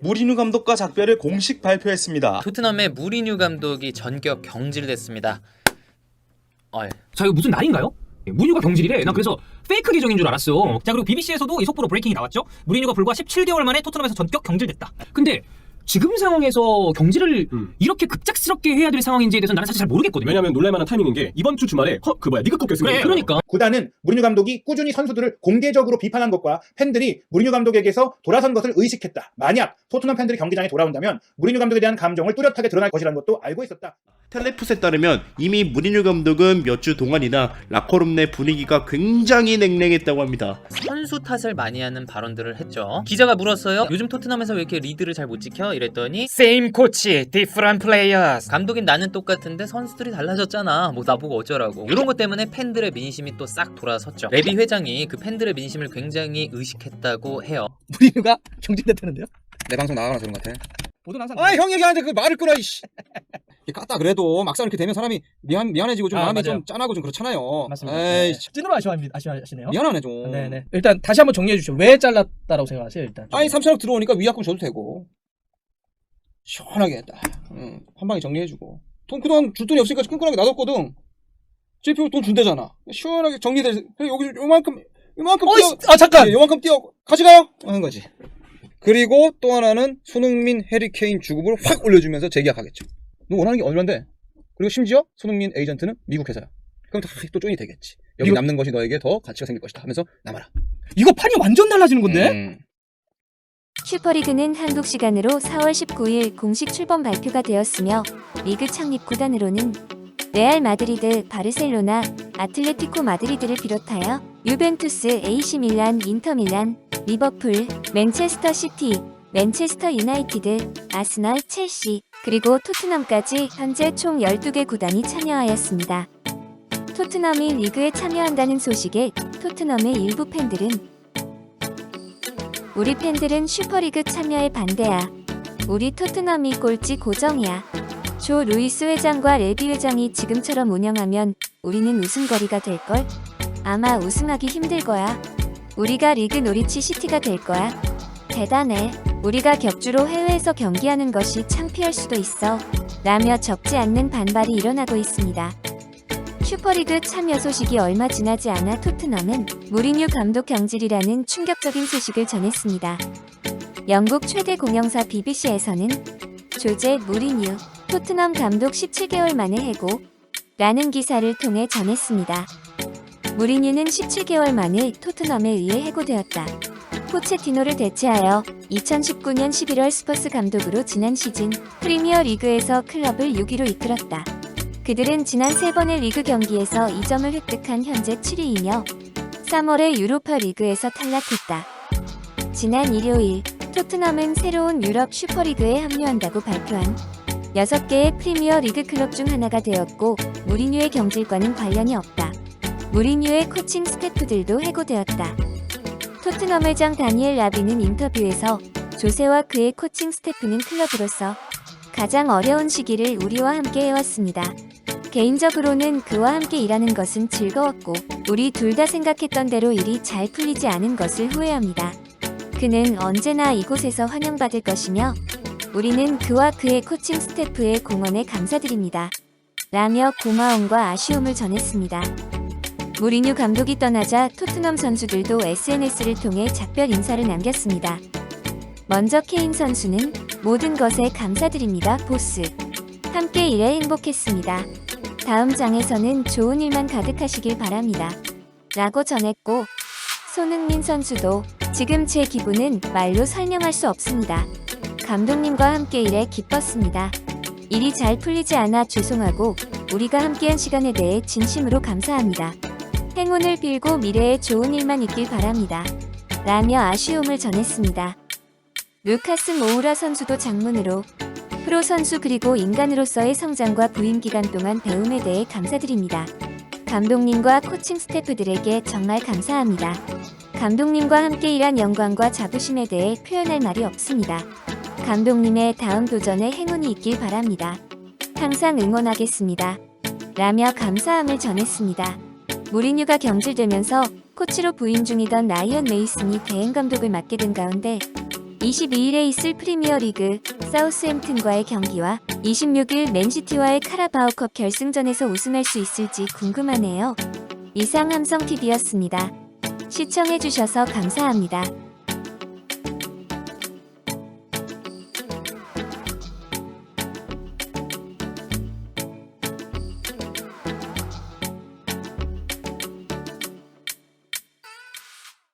무리뉴 감독과 작별을 공식 발표했습니다. 토트넘의 무리뉴 감독이 전격 경질됐습니다. 어, 자 이거 무슨 날인가요? 예, 무리뉴가 경질이래. 나 그래서 페이크 계정인 줄 알았어. 자 그리고 BBC에서도 이 속보로 브레이킹이 나왔죠. 무리뉴가 불과 17개월 만에 토트넘에서 전격 경질됐다. 근데 지금 상황에서 경질을 음. 이렇게 급작스럽게 해야 될 상황인지에 대해서 나는 사실 잘 모르겠거든요. 왜냐면 놀랄만한 타이밍인 게 이번 주 주말에 허, 그 뭐야 리그컵 결승이 그래, 그러니까 구단은 무리뉴 감독이 꾸준히 선수들을 공개적으로 비판한 것과 팬들이 무리뉴 감독에게서 돌아선 것을 의식했다. 만약 토트넘 팬들이 경기장에 돌아온다면 무리뉴 감독에 대한 감정을 뚜렷하게 드러날 것이라는 것도 알고 있었다. 텔레풋에 따르면 이미 무리뉴 감독은 몇 주 동안이나 라커룸 내 분위기가 굉장히 냉랭했다고 합니다. 선수 탓을 많이 하는 발언들을 했죠. 기자가 물었어요. 요즘 토트넘에서 왜 이렇게 리드를 잘 못 지켜? 이랬더니 Same coach, different players. 감독인 나는 똑같은데 선수들이 달라졌잖아. 뭐 나보고 어쩌라고. 이런 것 때문에 팬들의 민심이 또 싹 돌아섰죠. 레비 회장이 그 팬들의 민심을 굉장히 의식했다고 해요. 무리뉴가 경질됐다는데요? 내 방송 나가나 저런 것 같아. 모든 항상 아, 형 얘기하는데 그 말을 끊어, 이씨. 이게 깠다 그래도 막상 이렇게 되면 사람이 미안, 미안해지고 좀 아, 마음이 맞아요. 좀 짠하고 좀 그렇잖아요. 맞습니다. 에이, 네. 찐으로 아쉬워합니다. 아쉬워하시네요. 미안하네 좀. 네네. 일단 다시 한번 정리해 주시죠. 왜 잘랐다라고 생각하세요? 일단. 아니, 3천억 들어오니까 위약금 줘도 되고. 시원하게 했다. 응, 한 방에 정리해주고. 돈 그동안 줄 돈이 없으니까 끈끈하게 놔뒀거든. JPO 돈 준대잖아. 시원하게. 그래, 여기 요만큼, 요만큼 어, 띄어. 이- 아 잠깐. 네, 요만큼 띄어. 가져가요! 하는 거지. 그리고 또 하나는 손흥민, 해리케인 주급을 확 올려주면서 재계약하겠죠. 너 원하는 게 얼마인데? 그리고 심지어 손흥민 에이전트는 미국 회사야. 그럼 다또 쪼인이 되겠지. 여기 미국- 남는 것이 너에게 더 가치가 생길 것이다 하면서 남아라. 이거 판이 완전 달라지는 건데? 음. 슈퍼리그는 한국 시간으로 4월 19일 공식 출범 발표가 되었으며 리그 창립 구단으로는 레알 마드리드, 바르셀로나, 아틀레티코 마드리드를 비롯하여 유벤투스, AC 밀란, 인터 밀란, 리버풀, 맨체스터 시티, 맨체스터 유나이티드, 아스널, 첼시, 그리고 토트넘까지 현재 총 12개 구단이 참여하였습니다. 토트넘이 리그에 참여한다는 소식에 토트넘의 일부 팬들은 우리 팬들은 슈퍼리그 참여에 반대야. 우리 토트넘이 꼴찌 고정이야. 조 루이스 회장과 레비 회장이 지금처럼 운영하면 우리는 우승거리가 될걸? 아마 우승하기 힘들 거야. 우리가 리그 노리치 시티가 될 거야. 대단해. 우리가 격주로 해외에서 경기하는 것이 창피할 수도 있어. 라며 적지 않는 반발이 일어나고 있습니다. 슈퍼리그 참여 소식이 얼마 지나지 않아 토트넘은 무리뉴 감독 경질이라는 충격적인 소식을 전했습니다. 영국 최대 공영사 BBC에서는 조제 무리뉴 토트넘 감독 17개월 만에 해고 라는 기사를 통해 전했습니다. 무리뉴는 17개월 만에 토트넘에 의해 해고되었다. 포체티노를 대체하여 2019년 11월 스퍼스 감독으로 지난 시즌 프리미어 리그에서 클럽을 6위로 이끌었다. 그들은 지난 세 번의 리그 경기에서 2점을 획득한 현재 7위이며 3월에 유로파 리그에서 탈락했다. 지난 일요일 토트넘은 새로운 유럽 슈퍼리그에 합류한다고 발표한 6개의 프리미어 리그 클럽 중 하나가 되었고 무리뉴의 경질과는 관련이 없다. 무리뉴의 코칭 스태프들도 해고되었다. 토트넘 회장 다니엘 라비는 인터뷰에서 조세와 그의 코칭 스태프는 클럽으로서 가장 어려운 시기를 우리와 함께 해왔습니다. 개인적으로는 그와 함께 일하는 것은 즐거웠고 우리 둘 다 생각했던 대로 일이 잘 풀리지 않은 것을 후회합니다. 그는 언제나 이곳에서 환영받을 것이며 우리는 그와 그의 코칭 스태프의 공헌에 감사드립니다. 라며 고마움과 아쉬움을 전했습니다. 무리뉴 감독이 떠나자 토트넘 선수들도 SNS를 통해 작별 인사를 남겼습니다. 먼저 케인 선수는 모든 것에 감사드립니다, 보스. 함께 일해 행복했습니다. 다음 장에서는 좋은 일만 가득하시길 바랍니다. 라고 전했고, 손흥민 선수도 지금 제 기분은 말로 설명할 수 없습니다. 감독님과 함께 일해 기뻤습니다. 일이 잘 풀리지 않아 죄송하고, 우리가 함께한 시간에 대해 진심으로 감사합니다. 행운을 빌고 미래에 좋은 일만 있길 바랍니다. 라며 아쉬움을 전했습니다. 루카스 모우라 선수도 장문으로 프로 선수 그리고 인간으로서의 성장과 부임 기간 동안 배움에 대해 감사드립니다. 감독님과 코칭 스태프들에게 정말 감사합니다. 감독님과 함께 일한 영광과 자부심에 대해 표현할 말이 없습니다. 감독님의 다음 도전에 행운이 있길 바랍니다. 항상 응원하겠습니다. 라며 감사함을 전했습니다. 무리뉴가 경질되면서 코치로 부임 중이던 라이언 메이슨이 대행 감독을 맡게 된 가운데 22일에 있을 프리미어리그 사우스햄튼과의 경기와 26일 맨시티와의 카라바오컵 결승전에서 우승할 수 있을지 궁금하네요. 이상 함성TV였습니다. 시청해주셔서 감사합니다.